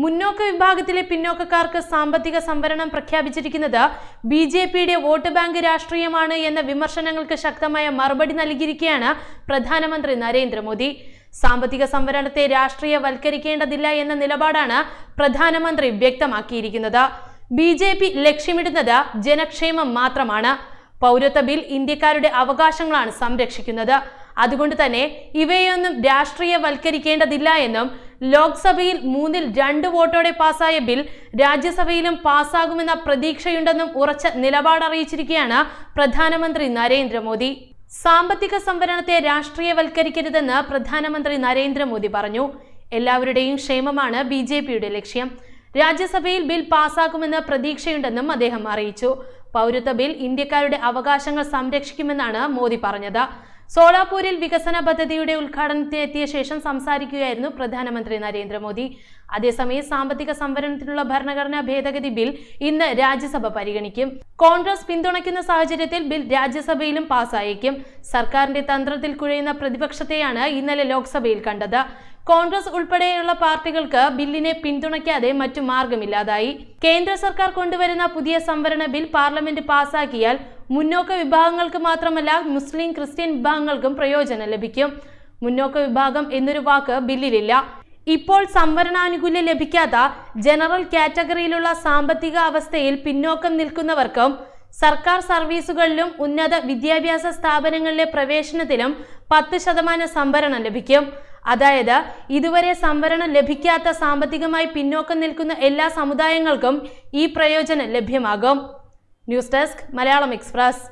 മുന്നോക്ക വിഭാഗത്തിലെ പിന്നോക്കക്കാർക്ക് സാമ്പത്തിക സംവരണം പ്രഖ്യാപിച്ചിരിക്കുന്നത് ബി ജെ പിയുടെ വോട്ട് ബാങ്ക് രാഷ്ട്രീയമാണ് എന്ന വിമർശനങ്ങൾക്ക് ശക്തമായ മറുപടി നൽകിയിരിക്കുകയാണ് പ്രധാനമന്ത്രി നരേന്ദ്രമോദി. സാമ്പത്തിക സംവരണത്തെ രാഷ്ട്രീയവൽക്കരിക്കേണ്ടതില്ല എന്ന നിലപാടാണ് പ്രധാനമന്ത്രി വ്യക്തമാക്കിയിരിക്കുന്നത്. ബി ജെ പി ലക്ഷ്യമിടുന്നത് ജനക്ഷേമം മാത്രമാണ്. പൗരത്വ ബിൽ ഇന്ത്യക്കാരുടെ അവകാശങ്ങളാണ് സംരക്ഷിക്കുന്നത്. അതുകൊണ്ട് തന്നെ ഇവയൊന്നും രാഷ്ട്രീയവൽക്കരിക്കേണ്ടതില്ല എന്നും ലോക്സഭയിൽ മൂന്നിൽ രണ്ട് വോട്ടോടെ പാസായ ബിൽ രാജ്യസഭയിലും പാസ്സാകുമെന്ന പ്രതീക്ഷയുണ്ടെന്നും ഉറച്ച നിലപാട് അറിയിച്ചിരിക്കുകയാണ് പ്രധാനമന്ത്രി നരേന്ദ്രമോദി. സാമ്പത്തിക സംവരണത്തെ രാഷ്ട്രീയവൽക്കരിക്കരുതെന്ന് പ്രധാനമന്ത്രി നരേന്ദ്രമോദി പറഞ്ഞു. എല്ലാവരുടെയും ക്ഷേമമാണ് ബി ജെ പിയുടെ ലക്ഷ്യം. രാജ്യസഭയിൽ ബിൽ പാസാക്കുമെന്ന് പ്രതീക്ഷയുണ്ടെന്നും അദ്ദേഹം അറിയിച്ചു. പൗരത്വ ബിൽ ഇന്ത്യക്കാരുടെ അവകാശങ്ങൾ സംരക്ഷിക്കുമെന്നാണ് മോദി പറഞ്ഞത്. സോളാപൂരിൽ വികസന പദ്ധതിയുടെ ഉദ്ഘാടനത്തിനെത്തിയ ശേഷം സംസാരിക്കുകയായിരുന്നു പ്രധാനമന്ത്രി നരേന്ദ്രമോദി. അതേസമയം സാമ്പത്തിക സംവരണത്തിനുള്ള ഭരണഘടനാ ഭേദഗതി ബിൽ ഇന്ന് രാജ്യസഭ പരിഗണിക്കും. കോൺഗ്രസ് പിന്തുണയ്ക്കുന്ന സാഹചര്യത്തിൽ ബിൽ രാജ്യസഭയിലും പാസ്സായേക്കും സർക്കാരിന്റെ തന്ത്രത്തിൽ കുഴയുന്ന പ്രതിപക്ഷത്തെയാണ് ഇന്നലെ ലോക്സഭയിൽ കണ്ടത്. കോൺഗ്രസ് ഉൾപ്പെടെയുള്ള പാർട്ടികൾക്ക് ബില്ലിനെ പിന്തുണയ്ക്കാതെ മറ്റു മാർഗമില്ലാതായി. കേന്ദ്ര സർക്കാർ കൊണ്ടുവരുന്ന പുതിയ സംവരണ ബിൽ പാർലമെന്റ് പാസാക്കിയാൽ മുന്നോക്ക വിഭാഗങ്ങൾക്ക് മാത്രമല്ല മുസ്ലിം ക്രിസ്ത്യൻ വിഭാഗങ്ങൾക്കും പ്രയോജനം ലഭിക്കും. മുന്നോക്ക വിഭാഗം എന്നൊരു വാക്ക് ബില്ലിലില്ല. ഇപ്പോൾ സംവരണാനുകൂല്യം ലഭിക്കാത്ത ജനറൽ കാറ്റഗറിയിലുള്ള സാമ്പത്തിക അവസ്ഥയിൽ പിന്നോക്കം നിൽക്കുന്നവർക്കും സർക്കാർ സർവീസുകളിലും ഉന്നത വിദ്യാഭ്യാസ സ്ഥാപനങ്ങളിലെ പ്രവേശനത്തിലും പത്ത് ശതമാനം സംവരണം ലഭിക്കും. അതായത് ഇതുവരെ സംവരണം ലഭിക്കാത്ത സാമ്പത്തികമായി പിന്നോക്കം നിൽക്കുന്ന എല്ലാ സമുദായങ്ങൾക്കും ഈ പ്രയോജനം ലഭ്യമാകും. News desk Malayalam express